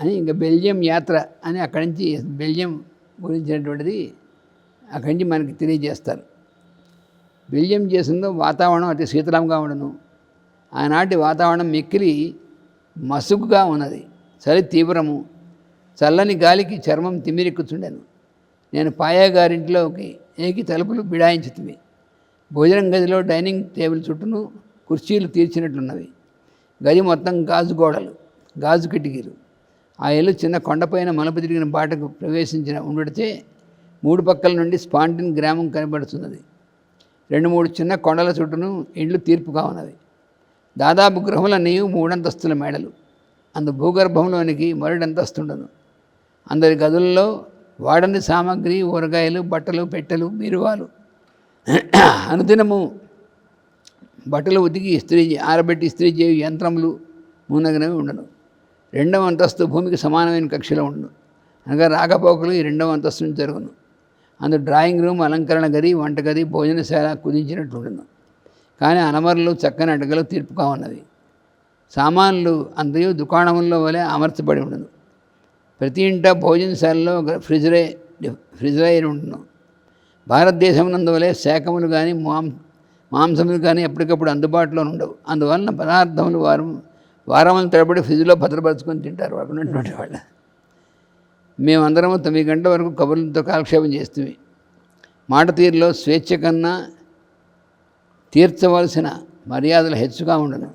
అని ఇంకా బెల్జియం యాత్ర అని అక్కడి నుంచి బెల్జియం గురించినటువంటిది అక్కడి నుంచి మనకి తెలియజేస్తారు. బెల్జియం చేసిందో వాతావరణం అతి శీతలంగా ఉండను. ఆనాటి వాతావరణం మిక్కిలి మసుగుగా ఉన్నది. చలి తీవ్రము చల్లని గాలికి చర్మం తిమ్మిరెక్కుచుండెను నేను పాయగారింట్లోకి ఏకి తలుపులు బిడాయించుతుంది భోజనం గదిలో డైనింగ్ టేబుల్ చుట్టూను కుర్చీలు తీర్చినట్లున్నవి. గది మొత్తం గాజు గోడలు గాజు కిటికీలు. ఆ ఇల్లు చిన్న కొండపైన మలుపు తిరిగిన బాటకు ప్రవేశించిన ఉండడితే మూడు పక్కల నుండి స్పాంటిన్ గ్రామం కనబడుతున్నది. రెండు మూడు చిన్న కొండల చుట్టూను ఇండ్లు తీర్పుగా ఉన్నది దాదాపు గృహములన్నీ మూడంతస్తుల మేడలు. అందు భూగర్భంలోనికి మరుడంతస్తుండను అందరి గదుల్లో వాడని సామాగ్రి ఊరగాయలు బట్టలు పెట్టెలు బీరువాలు. అనుదినము బట్టలు ఉతికి ఇస్త్రీ ఆరబెట్టి ఇస్త్రీ చేయు యంత్రములు మునగినవి ఉండను. రెండవ అంతస్తు భూమికి సమానమైన కక్షలో ఉండు. అనగా రాకపోకలు ఈ రెండవ అంతస్తు నుంచి జరుగును. అందు డ్రాయింగ్ రూమ్ అలంకరణ గది వంటగది భోజనశాల కుదించినట్లుండును కానీ అనమరులు చక్కని అడగలు తీర్పుగా ఉన్నవి సామాన్లు అంతయు దుకాణముల్లో వలె అమర్చబడి ఉండను. ప్రతి ఇంట భోజనశాలలో ఒక ఫ్రిజరే ఫ్రిజరైర్ ఉండును. భారతదేశం నందువలే శాఖములు కానీ మాం మాంసములు కానీ ఎప్పటికప్పుడు అందుబాటులో ఉండవు అందువలన పదార్థములు వారు వారం తరబడి ఫ్రిడ్జ్లో భద్రపరచుకొని తింటారు అక్కడ ఉన్నటువంటి వాళ్ళు. మేమందరము తొమ్మిది గంటల వరకు కబుర్లతో కాలక్షేపం చేస్తుంది మాట తీరులో స్వేచ్ఛ కన్నా తీర్చవలసిన మర్యాదలు హెచ్చుగా ఉండను.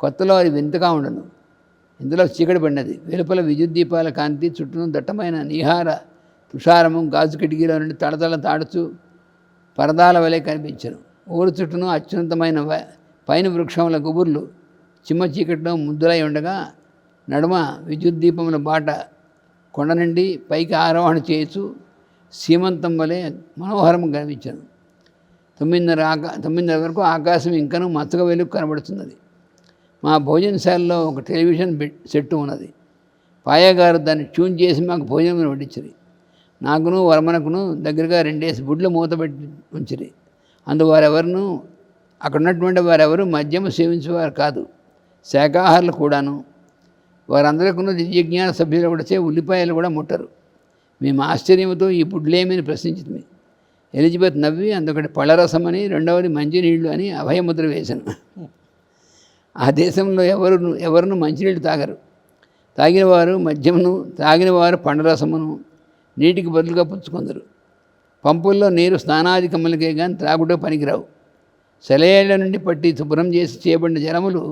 కొత్తలో అది వింతగా ఉండను. ఇందులో చీకటి పడినది. వెలుపల విద్యుత్ దీపాల కాంతి చుట్టూ దట్టమైన నిహార తుషారము గాజు కిటికీలో నుండి తడతల తాడుచు పరదాల వలె కనిపించను. ఊరు చుట్టూను అత్యున్నతమైన పైన వృక్షముల గుబుర్లు చిమ్మ చీకట్లో ముద్దులై ఉండగా నడుమ విద్యుత్ దీపముల బాట కొండ నుండి పైకి ఆరోహణ చేయొచ్చు సీమంతం వలె మనోహరం కనిపించను తొమ్మిదిన్నర ఆకా తొమ్మిదిన్నర వరకు ఆకాశం ఇంకనూ మచ్చగా వెలుగు కనబడుతున్నది. మా భోజనశాలలో ఒక టెలివిజన్ సెట్ ఉన్నది. పాయగారు దాన్ని ట్యూన్ చేసి మాకు భోజనం వడ్డించరు. నాకును వర్మనకును దగ్గరగా రెండేసి బుడ్లు మూతపెట్టి ఉంచిరి. అందు వారెవరును అక్కడ ఉన్నటువంటి వారెవరు మద్యము సేవించేవారు కాదు. శాకాహారులు కూడాను. వారందరికీ దివ్యజ్ఞాన సభ్యులు కూడా చే ఉల్లిపాయలు కూడా ముట్టరు. మేము ఆశ్చర్యంతో ఈ బుడ్లేమని ప్రశ్నించింది. ఎలిజబెత్ నవ్వి అందుకటి పళ్ళరసం అని రెండవది మంచినీళ్ళు అని అభయముద్ర వేశాను. ఆ దేశంలో ఎవరు ఎవరును మంచినీళ్ళు తాగరు. తాగిన వారు మద్యమును తాగిన వారు పండరసమును నీటికి బదులుగా పుచ్చుకొందరు. పంపుల్లో నీరు స్నానాధికములకే కానీ త్రాగుటో పనికిరావు. సెలయేళ్ళ నుండి పట్టి శుభ్రం చేసి చేయబడిన జలములు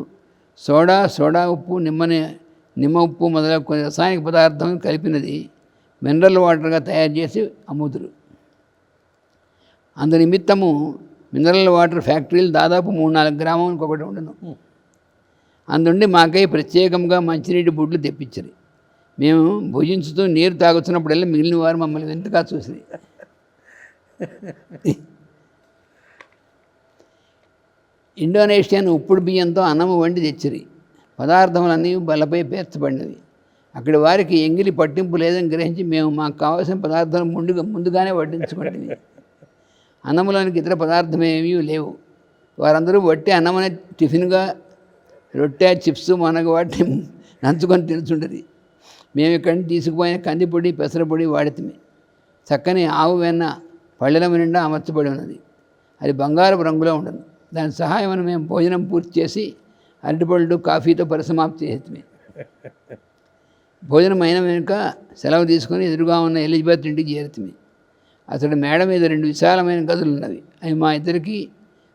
సోడా సోడా ఉప్పు నిమ్మని నిమ్మ ఉప్పు మొదలగు కొన్ని రసాయనిక పదార్థం కలిపినది. మినరల్ వాటర్గా తయారు చేసి అమ్ముతురు అందు నిమిత్తము మినరల్ వాటర్ ఫ్యాక్టరీలు దాదాపు మూడు నాలుగు గ్రామానికి ఒకటి ఉండను. అందుండి మాకై ప్రత్యేకంగా మంచినీటి బుడ్లు తెప్పించారు. మేము భుజించుతూ నీరు తాగుతున్నప్పుడల్లా మిగిలిన వారు మమ్మల్ని వింతగా చూసి ఇండోనేషియన్ ఉప్పుడు బియ్యంతో అన్నము వండి తెచ్చిరి. పదార్థములన్నీ బలపై పేర్చబడినవి. అక్కడి వారికి ఎంగిలి పట్టింపు లేదని గ్రహించి మేము మాకు కావాల్సిన పదార్థాలు ముందుగా ముందుగానే వడ్డించుకుంటుంది అన్నములోనికి ఇతర పదార్థం ఏమీ లేవు. వారందరూ వట్టి అన్నమనే టిఫిన్గా రొట్టె చిప్స్ మనకు వాటిని నంచుకొని తినుచుండేది మేము ఇక్కడి నుంచి తీసుకుపోయిన కందిపొడి పెసరపొడి వాడితమే. చక్కని ఆవు వెన్న పళ్ళెల నిండా అమర్చబడి ఉన్నది. అది బంగారపు రంగులో ఉండదు. దాని సహాయం మేము భోజనం పూర్తి చేసి అరటిపళ్ళు కాఫీతో పరిసమాప్తి చేసి భోజనం అయిన వెనుక సెలవు తీసుకొని ఎదురుగా ఉన్న ఎలిజబెత్ ఇంటికి చేరుతుంది అతడు మేడ మీద రెండు విశాలమైన గదులు ఉన్నవి. అవి మా ఇద్దరికి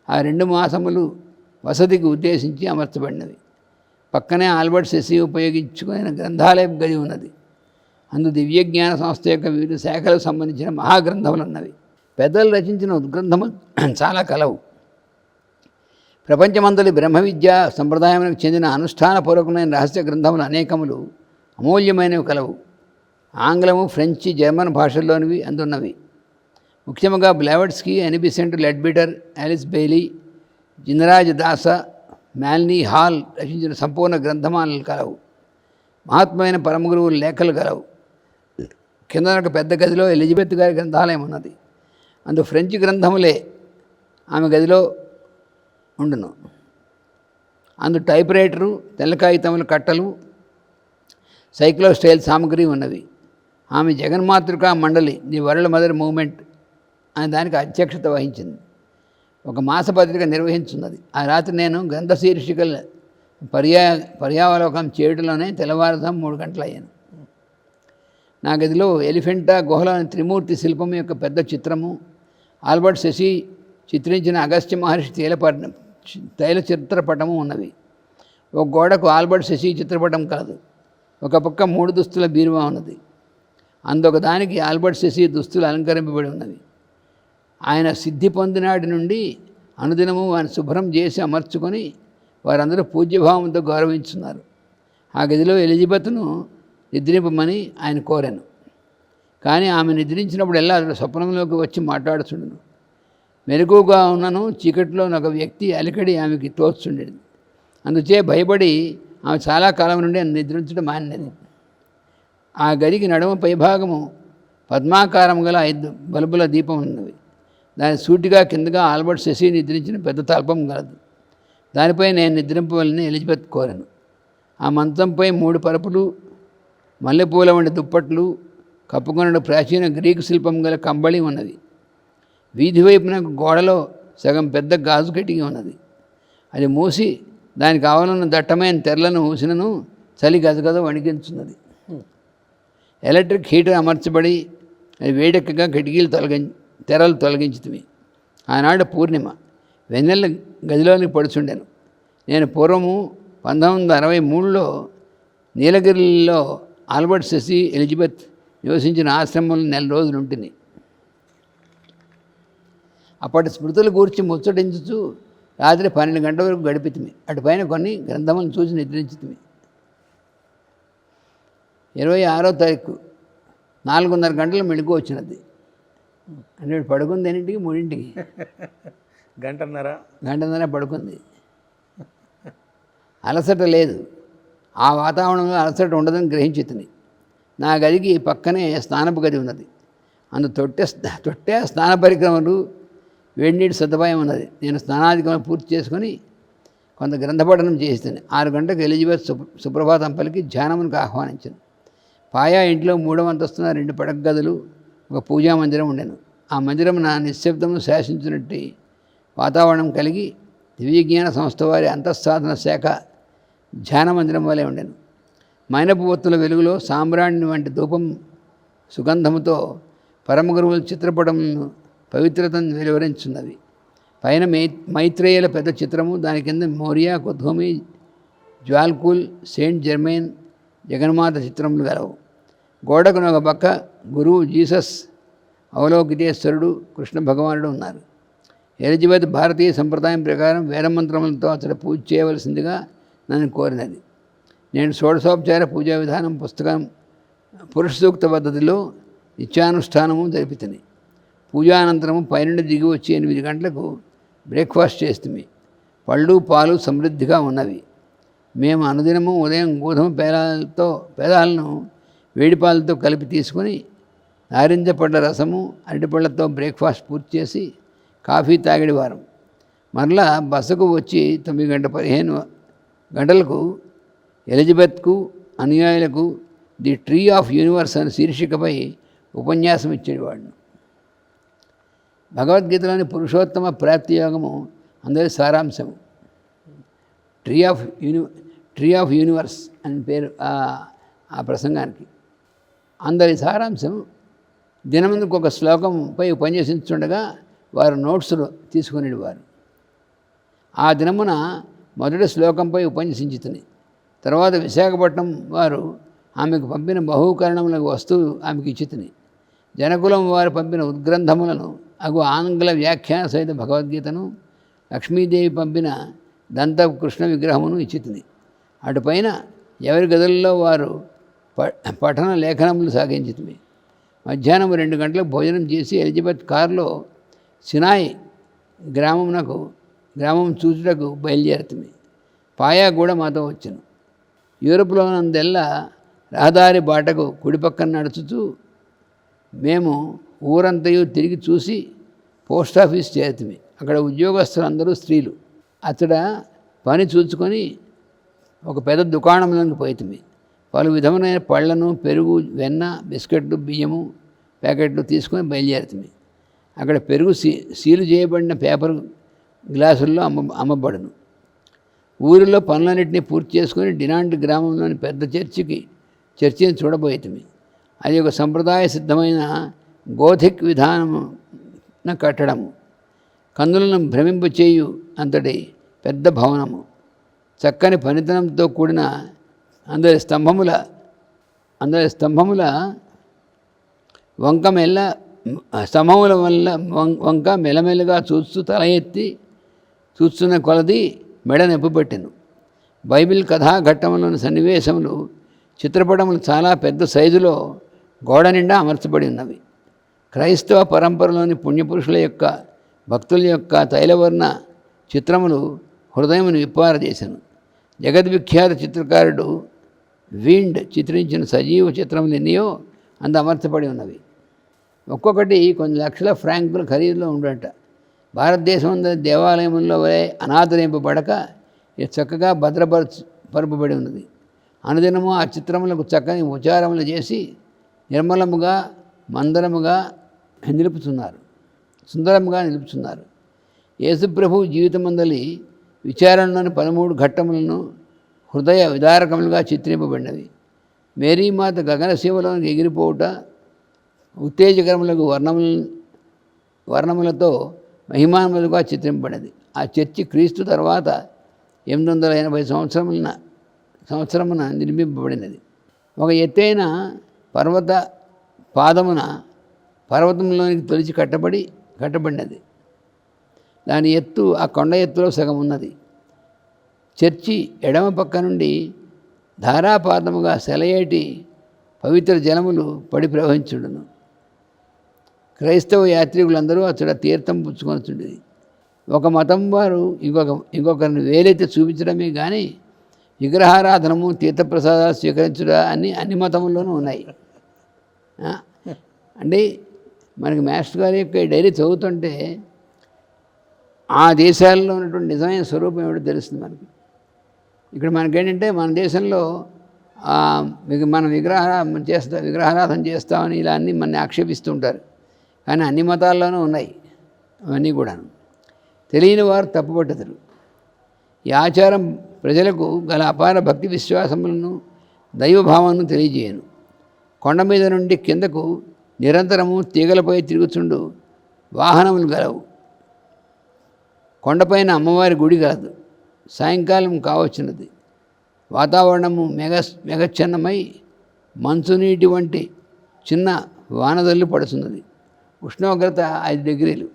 ఆ రెండు మాసములు వసతికి ఉద్దేశించి అమర్చబడినవి. పక్కనే ఆల్బర్ట్ శశి ఉపయోగించుకునే గ్రంథాలయం గది ఉన్నది. అందు దివ్యజ్ఞాన సంస్థ యొక్క వివిధ శాఖలకు సంబంధించిన మహాగ్రంథములు ఉన్నవి. పెద్దలు రచించిన ఉద్గ్రంథములు చాలా కలవు. ప్రపంచమందలి బ్రహ్మ విద్య సంప్రదాయానికి చెందిన అనుష్ఠానపూర్వకమైన రహస్య గ్రంథములు అనేకములు అమూల్యమైనవి కలవు. ఆంగ్లము ఫ్రెంచి జర్మన్ భాషల్లోనివి అందున్నవి. ముఖ్యంగా Blavatsky Annie Besant Leadbeater Alice Bailey Jinarajadasa Manly Hall రచించిన సంపూర్ణ గ్రంథమాలలు కలవు. మహాత్మైన పరమగురువుల లేఖలు కలవు. కింద ఒక పెద్ద గదిలో ఎలిజబెత్ గారి గ్రంథాలయం ఉన్నది. అందు ఫ్రెంచ్ గ్రంథములే. ఆమె గదిలో ఉండును. అందు టైప్ రైటరు తెల్ల కాగితముల కట్టలు సైక్లో స్టైల్ సామగ్రి ఉన్నవి ఆమె జగన్మాతృకా మండలి ది వరల్డ్ మదర్ మూవ్మెంట్ అనే దానికి అధ్యక్షత వహించింది. ఒక మాసపత్రిక నిర్వహించున్నది. ఆ రాత్రి నేను గ్రంథ శీర్షికల పర్యా పర్యావలోకం చేయడంలోనే తెల్లవారుదాం మూడు గంటలయ్యాను. నా గదిలో ఎలిఫెంటా గుహలోని త్రిమూర్తి శిల్పం యొక్క పెద్ద చిత్రము ఆల్బర్ట్ శశి చిత్రించిన అగస్త్య మహర్షి తైలపట తైల చిత్రపటము ఉన్నది. ఒక గోడకు ఆల్బర్ట్ శశి చిత్రపటం కలదు ఒక పక్క మూడు దుస్తుల బీరువా ఉన్నది. అందొక దానికి ఆల్బర్ట్ శశి దుస్తులు అలంకరింపబడి ఉన్నవి ఆయన సిద్ధి పొందినాటి నుండి అనుదినము ఆయన శుభ్రం చేసి అమర్చుకొని వారందరూ పూజ్యభావంతో గౌరవించున్నారు. ఆ గదిలో ఎలిజబెత్ను నిద్రింపమని ఆయన కోరాను. కానీ ఆమె నిద్రించినప్పుడు ఎలా స్వప్నంలోకి వచ్చి మాట్లాడుచుండను. మెరుగుగా ఉన్నను చీకటిలో ఒక వ్యక్తి అలికడి ఆమెకి తోస్తుండేది. అందుచే భయపడి ఆమె చాలా కాలం నుండి నిద్రించడం మానేది. ఆ గదికి నడుమ పైభాగము పద్మాకారం గల ఐదు బల్బుల దీపం ఉన్నది. దాని సూటిగా కిందగా ఆల్బర్ట్ శశి నిద్రించిన పెద్ద తల్పం గలదు. దానిపై నేను నిద్రింపవలని ఎలిజబెత్ కోరాను. ఆ మంచంపై మూడు పరుపులు మల్లెపూల వంటి దుప్పట్లు కప్పుకొనడు ప్రాచీన గ్రీకు శిల్పం గల కంబళి ఉన్నది. వీధి వైపున గోడలో సగం పెద్ద గాజు కటికి ఉన్నది. అది మూసి దానికి కావాలన్న దట్టమైన తెరలను మూసినను చలి గజగజ వణికించున్నది. ఎలక్ట్రిక్ హీటర్ అమర్చబడి అది వేడెక్కగా కిటికీలు తొలగి తెరలు తొలగించుతుంది ఆనాడు పూర్ణిమ. వెన్నెల గదిలోనికి పడుచుండాను. నేను పూర్వము పంతొమ్మిది వందల అరవై మూడులో నీలగిరిలో ఆల్బర్ట్ శశి ఎలిజబెత్ నివసించిన ఆశ్రమంలో నెల రోజులు ఉంటుంది అప్పటి స్మృతులు గూర్చి ముచ్చటించుచు రాత్రి పన్నెండు గంటల వరకు గడిపితిమి. అటుపైన కొన్ని గ్రంథములను చూసి నిద్రించుతుంది ఇరవై ఆరో తారీఖు నాలుగున్నర గంటలు మెడుకు వచ్చినది. అంటే పడుకుంది ఎన్నింటికి? మూడింటికి. గంటన్నర? గంటన్నర పడుకుంది. అలసట లేదు. ఆ వాతావరణంలో అలసట ఉండదని గ్రహించుతుంది నా గదికి పక్కనే స్నానపు గది ఉన్నది. అందు తొట్టె తొట్టె స్నాన పరిక్రమలు వేడినీటి సదుపాయం ఉన్నది. నేను స్నానాధికం పూర్తి చేసుకొని కొంత గ్రంథపఠనం చేస్తాను ఆరు గంటలకు ఎలిజబెత్ సుప్రభాతం పలికి ధ్యానమునికి ఆహ్వానించాను. పాయా ఇంట్లో మూడవ అంతస్తున్న రెండు పడక గదులు ఒక పూజా మందిరం ఉండెను. ఆ మందిరం నా నిశ్శబ్దమును శాసించినట్టు వాతావరణం కలిగి దివ్యజ్ఞాన సంస్థ వారి అంతఃసాధన శాఖ ధ్యాన మందిరం వలె ఉండెను. మైనపు ఒత్తుల వెలుగులో సాంబ్రాణి వంటి ధూపం సుగంధముతో పరమగురువుల చిత్రపటం పవిత్రతను వెలువరించున్నది. పైన మై మైత్రేయుల పెద్ద చిత్రము దాని కింద Morya Kuthumi Djwal Khul Saint Germain Jaganmata చిత్రములు గలవు. గోడకు ఒక పక్క గురువు జీసస్ అవలోకితేశ్వరుడు కృష్ణ భగవానుడు ఉన్నారు. ఎలిజబెత్ భారతీయ సంప్రదాయం ప్రకారం వేదమంత్రములతో అతడు పూజ చేయవలసిందిగా నన్ను కోరినది. నేను షోడశోపచార పూజా విధానం పుస్తకం పురుష సూక్త పద్ధతిలో నిత్యానుష్ఠానము జరిపితని. పూజానంతరము పైనుండి దిగి వచ్చి ఎనిమిది గంటలకు బ్రేక్ఫాస్ట్ చేస్తుంది. పళ్ళు పాలు సమృద్ధిగా ఉన్నవి. మేము అనుదినము ఉదయం గోధుమ పేదాలతో పేదాలను వేడిపాలతో కలిపి తీసుకొని నారింజ పళ్ళ రసము అరటిపళ్ళతో బ్రేక్ఫాస్ట్ పూర్తి చేసి కాఫీ తాగిడి వారం మరలా బస్సుకు వచ్చి తొమ్మిది గంట పదిహేను గంటలకు ఎలిజబెత్కు అనుయాయులకు ది ట్రీ ఆఫ్ యూనివర్స్ అని శీర్షికపై ఉపన్యాసం ఇచ్చేవాడిని భగవద్గీతలోని పురుషోత్తమ ప్రాప్తి యోగము అందరి సారాంశం tree of uni tree of universe అని పేరు ఆ ప్రసంగానికి. అందరి సారాంశం దినమందుకు ఒక శ్లోకంపై పనిచేసించుండగా వారు నోట్స్లు తీసుకునేవారు ఆ దినమున మొదటి శ్లోకంపై ఉపన్యసించుతుంది తర్వాత విశాఖపట్నం వారు ఆమెకు పంపిన బహుకరణములకు వస్తువు ఆమెకు ఇచ్చితిని జనకులం వారు పంపిన ఉద్గ్రంథములను అగు ఆంగ్ల వ్యాఖ్యాన సహిత భగవద్గీతను లక్ష్మీదేవి పంపిన దంత కృష్ణ విగ్రహమును ఇచ్చితుంది అటుపైన ఎవరి గదుల్లో వారు ప- పఠన లేఖనములు సాగించితిమి మధ్యాహ్నం రెండు గంటలకు భోజనం చేసి ఎలిజబెత్ కారులో సినాయి గ్రామమునకు గ్రామం చూచుటకు బయలుదేరుతుంది పాయా కూడా మాతో వచ్చాను యూరప్లోనందెల్లా రహదారి బాటకు కుడిపక్కన నడుచుతూ మేము ఊరంతయు తిరిగి చూసి పోస్ట్ ఆఫీస్ చేరుతుంది అక్కడ ఉద్యోగస్తులు అందరూ స్త్రీలు. అతడ పని చూసుకొని ఒక పెద్ద దుకాణంలోకి పోయితుంది పలు విధమైన పళ్ళను పెరుగు వెన్న బిస్కెట్లు బియ్యము ప్యాకెట్లు తీసుకొని బయలుదేరుతుంది అక్కడ పెరుగు సీ సీలు చేయబడిన పేపర్ గ్లాసుల్లో అమ్మ అమ్మబడును. ఊరిలో పనులన్నింటినీ పూర్తి చేసుకుని డినాండ్ గ్రామంలోని పెద్ద చర్చికి చర్చిని చూడబోయేతుంది అది ఒక సంప్రదాయ సిద్ధమైన గోధిక్ విధానమున కట్టడము. కందులను భ్రమింపచేయు అంతటి పెద్ద భవనము. చక్కని పనితనంతో కూడిన అందరి స్తంభముల అందరి స్తంభముల వంక మెల్ల స్తంభముల వల్ల వం- వంక మెల్లమెల్లగా చూస్తూ తల ఎత్తి చూస్తున్న కొలది మెడ నెప్పుపెట్టెను బైబిల్ కథాఘట్టంలోని సన్నివేశములు చిత్రపటములు చాలా పెద్ద సైజులో గోడ నిండా అమర్చబడి ఉన్నవి. క్రైస్తవ పరంపరలోని పుణ్యపురుషుల యొక్క భక్తుల యొక్క తైలవర్ణ చిత్రములు హృదయమును విప్పారజేశాను జగద్విఖ్యాత చిత్రకారుడు వీండ్ చిత్రించిన సజీవ చిత్రములు ఎన్నయో అందు అమర్చబడి ఉన్నవి. ఒక్కొక్కటి కొన్ని లక్షల ఫ్రాంకుల ఖరీదులో ఉండట. భారతదేశం దేవాలయముల్లో వలె అనాదరింపబడక ఇది చక్కగా భద్రపరచు పరపబడి ఉన్నది. అనుదినము ఆ చిత్రములకు చక్కని ఉచారములు చేసి నిర్మలముగా మందరముగా నిలుపుతున్నారు. సుందరంగా నిలుపుతున్నారు. యేసుప్రభు జీవితమందలి విచారణలోని పదమూడు ఘట్టములను హృదయ విదారకములుగా చిత్రింపబడినవి మేరీమాత గగనసీమలోనికి ఎగిరిపోవుట ఉత్తేజకరములకు వర్ణములు వర్ణములతో మహిమానములుగా చిత్రింపబడినది. ఆ చర్చి క్రీస్తు తర్వాత ఎనిమిది వందల ఎనభై సంవత్సరముల సంవత్సరమున నిర్మింపబడినది. ఒక ఎత్తైన పర్వత పాదమున పర్వతంలోనికి తొలిచి కట్టబడి కట్టబడినది. దాని ఎత్తు ఆ కొండ ఎత్తులో సగం ఉన్నది. చర్చి ఎడమ పక్క నుండి ధారాపాతముగా సెలయేటి పవిత్ర జలములు పడి ప్రవహించుడును. క్రైస్తవ యాత్రికులందరూ అతడ తీర్థం పుచ్చుకొనచుండేది ఒక మతం వారు ఇంకొక ఇంకొకరిని వేలైతే చూపించడమే కానీ విగ్రహారాధనము తీర్థప్రసాదాలు స్వీకరించడం అన్ని అన్ని మతముల్లోనూ ఉన్నాయి. అంటే మనకి మాస్టర్ గారి యొక్క డైరీ చదువుతుంటే ఆ దేశాల్లో ఉన్నటువంటి నిజమైన స్వరూపం ఏమిటో తెలుస్తుంది మనకి. ఇక్కడ మనకేంటంటే మన దేశంలో ఆ, మనం విగ్రహ చేస్తా విగ్రహారాధన చేస్తామని ఇలా అన్నీ మన ఆక్షేపిస్తుంటారు కానీ అన్ని మతాల్లోనూ ఉన్నాయి. అవన్నీ కూడాను. తెలియని వారు తప్పుపట్టదురు. ఈ ఆచారం ప్రజలకు గల అపార భక్తి విశ్వాసములను దైవభావాలను తెలియజేయను. కొండ మీద నుండి కిందకు నిరంతరము తీగలపై తిరుగుచుండు. వాహనములు గలవు. కొండపైన అమ్మవారి గుడి కలదు సాయంకాలం కావచ్చినది వాతావరణము మెగ మెగచ్ఛన్నమై మంచునీటి వంటి చిన్న వానదల్లు పడుతున్నది ఉష్ణోగ్రత ఐదు డిగ్రీలు.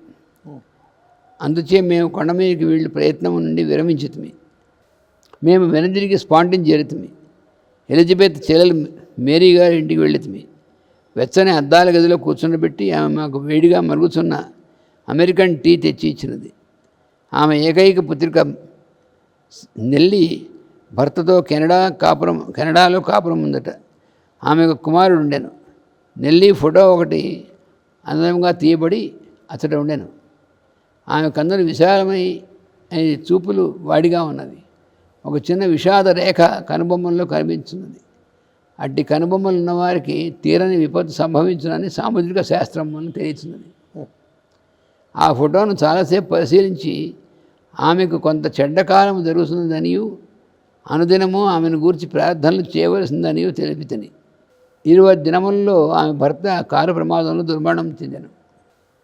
అందుచే మేము కొండ మీదకి వీళ్ళు ప్రయత్నం నుండి విరమించుతుంది మేము వెనదిరిగి స్పాంటిన్ చేరుతుంది ఎలిజబెత్ చెల్లెలు మేరీ గారి ఇంటికి వెళుతుంది వెచ్చని అద్దాల గదిలో కూర్చుండబెట్టి ఆమె మాకు వేడిగా మరుగుతున్న అమెరికన్ టీ తెచ్చి ఇచ్చినది. ఆమె ఏకైక పుత్రిక నెల్లి భర్తతో కెనడా కాపురం కెనడాలో కాపురం ఉందట. ఆమెకు కుమారుడు ఉండెను. నెల్లి ఫోటో ఒకటి అందంగా తీయబడి అతడు ఉండెను. ఆమె కందరు విశాలమై చూపులు వాడిగా ఉన్నది ఒక చిన్న విషాద రేఖ కనుబొమ్మల్లో కనిపించున్నది. అట్టి కనుబొమ్మలు ఉన్నవారికి తీరని విపత్తు సంభవించునని సాముద్రిక శాస్త్రం అని తెలియచున్నది. ఆ ఫోటోను చాలాసేపు పరిశీలించి ఆమెకు కొంత చెడ్డకాలం జరుగుతున్నదనియు అనుదినము ఆమెను గూర్చి ప్రార్థనలు చేయవలసిందనియు తెలిపితని. ఇరవై దినముల్లో ఆమె భర్త కారు ప్రమాదంలో దుర్మరణం చెందాను.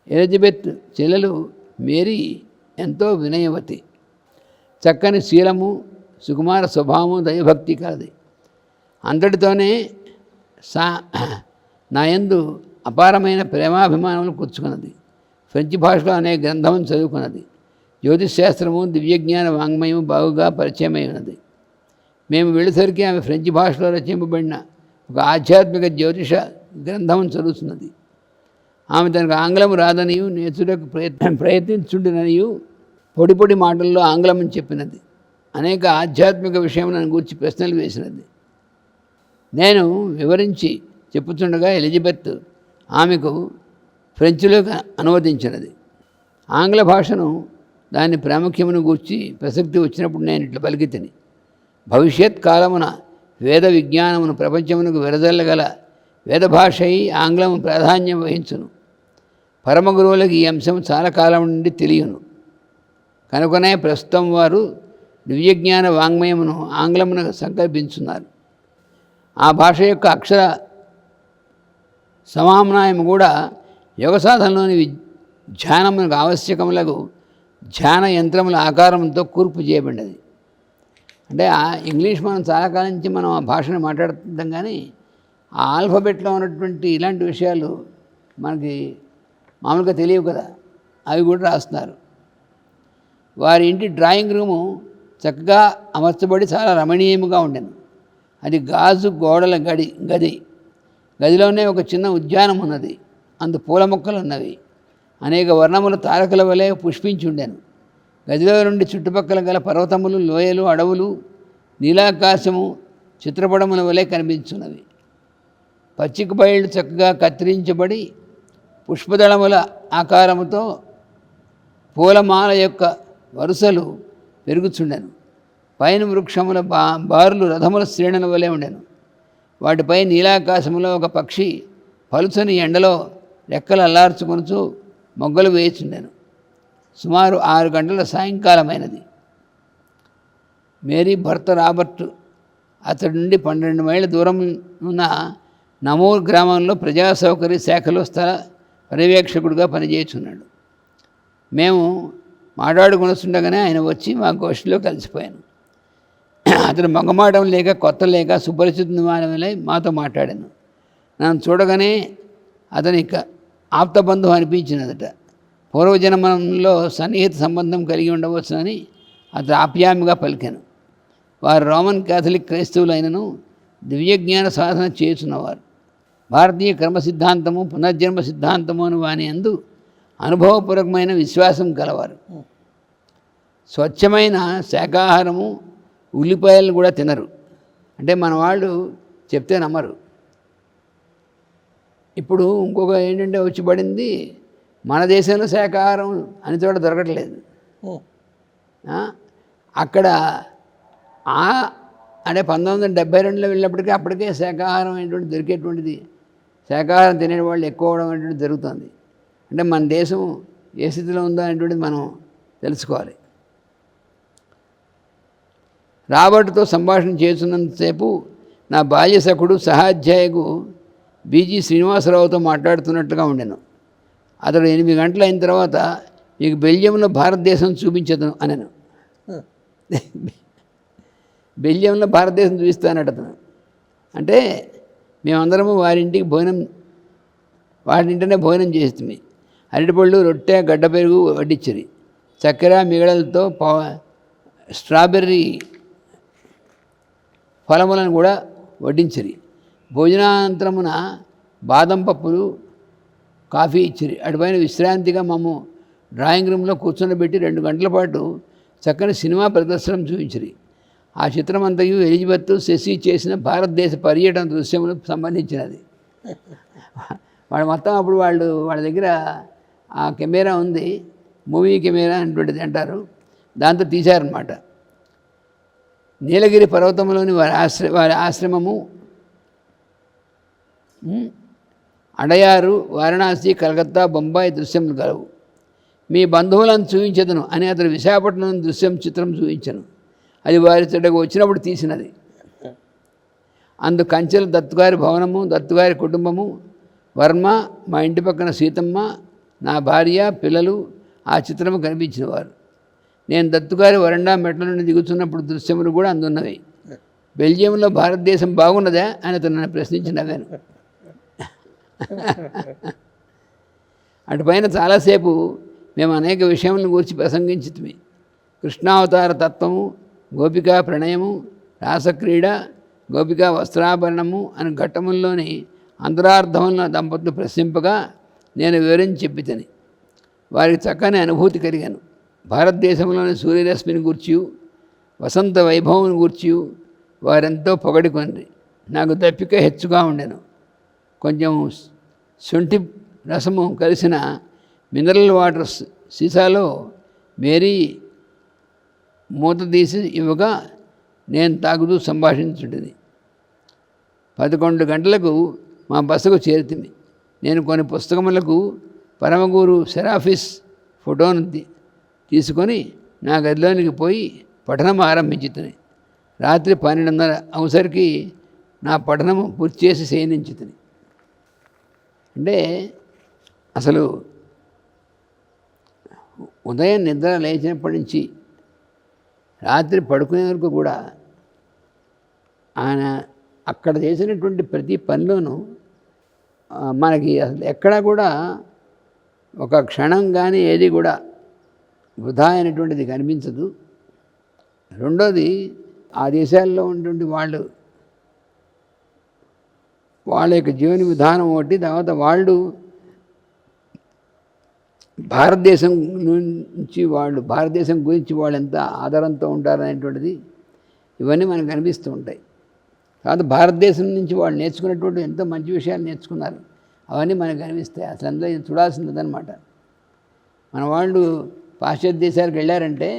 ఎలిజబెత్ చెల్లెలు మేరీ ఎంతో వినయవతి. చక్కని శీలము సుకుమార స్వభావము దయభక్తి కలది. అంతటితోనే సా నా యందు అపారమైన ప్రేమాభిమానములు కూర్చుకున్నది. ఫ్రెంచ్ భాషలో అనే గ్రంథం చదువుకున్నది. జ్యోతిశాస్త్రము దివ్యజ్ఞాన వాంగ్మయము బాగుగా పరిచయమై ఉన్నది మేము వెళ్ళేసరికి ఆమె ఫ్రెంచ్ భాషలో రచింపబడిన ఒక ఆధ్యాత్మిక జ్యోతిష గ్రంథం చదువుతున్నది. ఆమె తనకు ఆంగ్లం రాదనియు నేర్చుటకు ప్రయత్న ప్రయత్నించుండిననియు పొడి పొడి మాటల్లో ఆంగ్లం అని చెప్పినది. అనేక ఆధ్యాత్మిక విషయములను గూర్చి ప్రశ్నలు వేసినది. నేను వివరించి చెప్పుతుండగా ఎలిజబెత్ ఆమెకు ఫ్రెంచ్లోకి అనువదించినది. ఆంగ్ల భాషను దాని ప్రాముఖ్యమును గూర్చి ప్రసక్తి వచ్చినప్పుడు నేను ఇట్లా పలికితిని భవిష్యత్ కాలమున వేద విజ్ఞానమును ప్రపంచమునకు విరదల్లగల వేద భాష ఆంగ్లము ప్రాధాన్యం వహించును. పరమగురువులకు ఈ అంశం చాలా కాలం నుండి తెలియను. కనుకనే ప్రస్తుతం వారు దివ్యజ్ఞాన వాంగ్మయమును ఆంగ్లమును సంకల్పించున్నారు. ఆ భాష యొక్క అక్షర సమామ్నాయం కూడా యోగ సాధనలోని ధ్యానములకు ఆవశ్యకములకు ధ్యాన యంత్రముల ఆకారంతో కూర్పు చేయబడినది. అంటే ఆ ఇంగ్లీష్ మనం చాలా కాలం నుంచి మనం ఆ భాషను మాట్లాడుతుంటాం కానీ ఆ ఆల్ఫబెట్లో ఉన్నటువంటి ఇలాంటి విషయాలు మనకి మామూలుగా తెలియవు కదా. అవి కూడా రాస్తున్నారు. వారి ఇంటి డ్రాయింగ్ రూము చక్కగా అమర్చబడి చాలా రమణీయముగా ఉండేది. అది గాజు గోడల గడి గది. గదిలోనే ఒక చిన్న ఉద్యానం ఉన్నది. అందు పూల మొక్కలు ఉన్నవి. అనేక వర్ణముల తారకల వలె పుష్పించుండెను. గదిలో నుండి చుట్టుపక్కల గల పర్వతములు లోయలు అడవులు నీలాకాశము చిత్రపటముల వలె కనిపించున్నవి. పచ్చిక బయళ్ళు చక్కగా కత్తిరించబడి పుష్పదళముల ఆకారముతో పూలమాల యొక్క వరుసలు పెరుగుచుండెను. పైన వృక్షముల బా బారులు రథముల శ్రేణుల వలె ఉండెను. వాటిపై నీలాకాశములో ఒక పక్షి పలుచని ఎండలో రెక్కలు అల్లార్చుకొనుచు మొగ్గలు వేయుచుండెను. సుమారు ఆరు గంటల సాయంకాలమైనది. మేరీ భర్త రాబర్ట్ అతడి నుండి పన్నెండు మైళ్ళ దూరం ఉన్న నమూర్ గ్రామంలో ప్రజా సౌకర్య శాఖలో స్థల పర్యవేక్షకుడిగా పనిచేస్తున్నాడు మేము మాట్లాడుకొనిస్తుండగానే ఆయన వచ్చి మా గోష్ఠిలో కలిసిపోయాను. అతను మగమాటం లేక కొత్త లేక సుపరిచిత మానవులై మాతో మాట్లాడాను. నన్ను చూడగానే అతని క- ఆప్తబంధువు అనిపించినదట. పూర్వజన్మంలో సన్నిహిత సంబంధం కలిగి ఉండవచ్చునని అతను ఆప్యామిగా పలికాను. వారు రోమన్ క్యాథలిక్ క్రైస్తవులైనను దివ్యజ్ఞాన సాధన చేస్తున్నవారు భారతీయ కర్మ సిద్ధాంతము పునర్జన్మ సిద్ధాంతము అని వాని అందు అనుభవపూర్వకమైన విశ్వాసం కలవారు. స్వచ్ఛమైన శాకాహారము ఉల్లిపాయలు కూడా తినరు. అంటే మన వాళ్ళు చెప్తే నమ్మరు. ఇప్పుడు ఇంకొక ఏంటంటే వచ్చి పడింది మన దేశంలో శాకాహారం అని చోట దొరకట్లేదు. అక్కడ ఆ అంటే పంతొమ్మిది వందల డెబ్బై రెండులో వెళ్ళినప్పటికీ అప్పటికే శాకాహారం అనేటువంటి దొరికేటువంటిది శాకాహారం తినే వాళ్ళు ఎక్కువ అవడం అనేటువంటి జరుగుతుంది. అంటే మన దేశం ఏ స్థితిలో ఉందో అనేటువంటిది మనం తెలుసుకోవాలి. రాబర్ట్తో సంభాషణ చేస్తున్నంతసేపు నా బాల్య సఖుడు సహాధ్యాయకు బీజీ శ్రీనివాసరావుతో మాట్లాడుతున్నట్టుగా ఉండెను. అతడు ఎనిమిది గంటలు అయిన తర్వాత మీకు బెల్జియంలో భారతదేశం చూపించదు అనను. బెల్జియంలో భారతదేశం చూపిస్తానట అతను. అంటే మేమందరము వారింటికి భోజనం వారింటనే భోజనం చేస్తుంది అరటిపళ్ళు రొట్టె గడ్డ పెరుగు వడ్డించరి చక్కెర మిగడలతో పా స్ట్రాబెర్రీ ఫలములను కూడా వడ్డించరి. భోజనానంతరమున బాదం పప్పులు కాఫీ ఇచ్చిరి. అటుపైన విశ్రాంతిగా మమ్ము డ్రాయింగ్ రూమ్లో కూర్చొనిబెట్టి రెండు గంటల పాటు చక్కని సినిమా ప్రదర్శనం చూపించిరి ఆ చిత్రం అంతయు ఎలిజబెత్ శశి చేసిన భారతదేశ పర్యటన దృశ్యములకు సంబంధించినది. వాడు మొత్తం అప్పుడు వాళ్ళు వాళ్ళ దగ్గర ఆ కెమెరా ఉంది మూవీ కెమెరా అనేటువంటిది అంటారు. దాంతో తీశారనమాట నీలగిరి పర్వతంలోని వారి ఆశ్ర వారి ఆశ్రమము అడయారు వారణాసి కలకత్తా బొంబాయి దృశ్యములు కలవు. మీ బంధువులను చూపించదను అని అతను విశాఖపట్నం దృశ్యం చిత్రం చూపించను అది వారి చెడ్డకు వచ్చినప్పుడు తీసినది. అందు కంచెల దత్తుగారి భవనము దత్తుగారి కుటుంబము వర్మ మా ఇంటి పక్కన సీతమ్మ నా భార్య పిల్లలు ఆ చిత్రము కనిపించినవారు. నేను దత్తుగారి వరండా మెట్ల నుండి దిగుతున్నప్పుడు దృశ్యములు కూడా అందున్నవి. బెల్జియంలో భారతదేశం బాగున్నదా? అని అతను నన్ను ప్రశ్నించి నవ్వాను అటుపైన చాలాసేపు మేము అనేక విషయములను గురించి ప్రసంగించితిమి. కృష్ణావతార తత్వము గోపికా ప్రణయము రాసక్రీడ గోపికా వస్త్రాభరణము అని ఘట్టముల్లోని అంతరార్థములను దంపతులు ప్రశ్నింపగా నేను వివరించి చెప్పితని. వారికి చక్కని అనుభూతి కలిగాను. భారతదేశంలోని సూర్యరశ్మిని గూర్చి వసంత వైభవం గూర్చి వారెంతో పొగడుకొని నాకు దప్పిక హెచ్చుగా ఉండెను. కొంచెం శొంఠి రసము కలిసిన మినరల్ వాటర్ సీసాలో మేరీ మూత తీసి ఇవ్వగా నేను తాగుతూ సంభాషించుంటుంది పదకొండు గంటలకు మా బస్సుకు చేరుతుంది నేను కొన్ని పుస్తకములకు పరమగురు సెరాఫిస్ ఫోటోను తీసుకొని నా గదిలోనికి పోయి పఠనం ఆరంభించుతుంది. రాత్రి పన్నెండున్నర అవసరికి నా పఠనము పూర్తి చేసి శయనించుతుంది. అంటే అసలు ఉదయం నిద్ర లేచినప్పటి నుంచి రాత్రి పడుకునే వరకు కూడా ఆయన అక్కడ చేసినటువంటి ప్రతి పనిలోనూ మనకి అసలు ఎక్కడా కూడా ఒక క్షణం కానీ ఏది కూడా వృధా అయినటువంటిది కనిపించదు. రెండోది ఆ దేశాల్లో ఉన్నటువంటి వాళ్ళు వాళ్ళ యొక్క జీవన విధానం ఒకటి తర్వాత వాళ్ళు భారతదేశం నుంచి వాళ్ళు భారతదేశం గురించి వాళ్ళు ఎంత ఆధారంతో ఉంటారనేటువంటిది ఇవన్నీ మనకు కనిపిస్తూ ఉంటాయి. తర్వాత భారతదేశం నుంచి వాళ్ళు నేర్చుకున్నటువంటి ఎంతో మంచి విషయాలు నేర్చుకున్నారు. అవన్నీ మనకు కనిపిస్తాయి. అసలు అందులో చూడాల్సిందనమాట. మన వాళ్ళు పాశ్చాత్య దేశాలకు వెళ్ళారంటే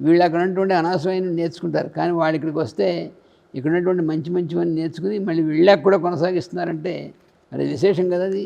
వీళ్ళు అక్కడ ఉన్నటువంటి అనవసరమైన నేర్చుకుంటారు. కానీ వాళ్ళు ఇక్కడికి వస్తే ఇక్కడ ఉన్నటువంటి మంచి మంచివన్నీ నేర్చుకుని మళ్ళీ వీళ్ళకి కూడా కొనసాగిస్తున్నారంటే అది విశేషం కదా అది.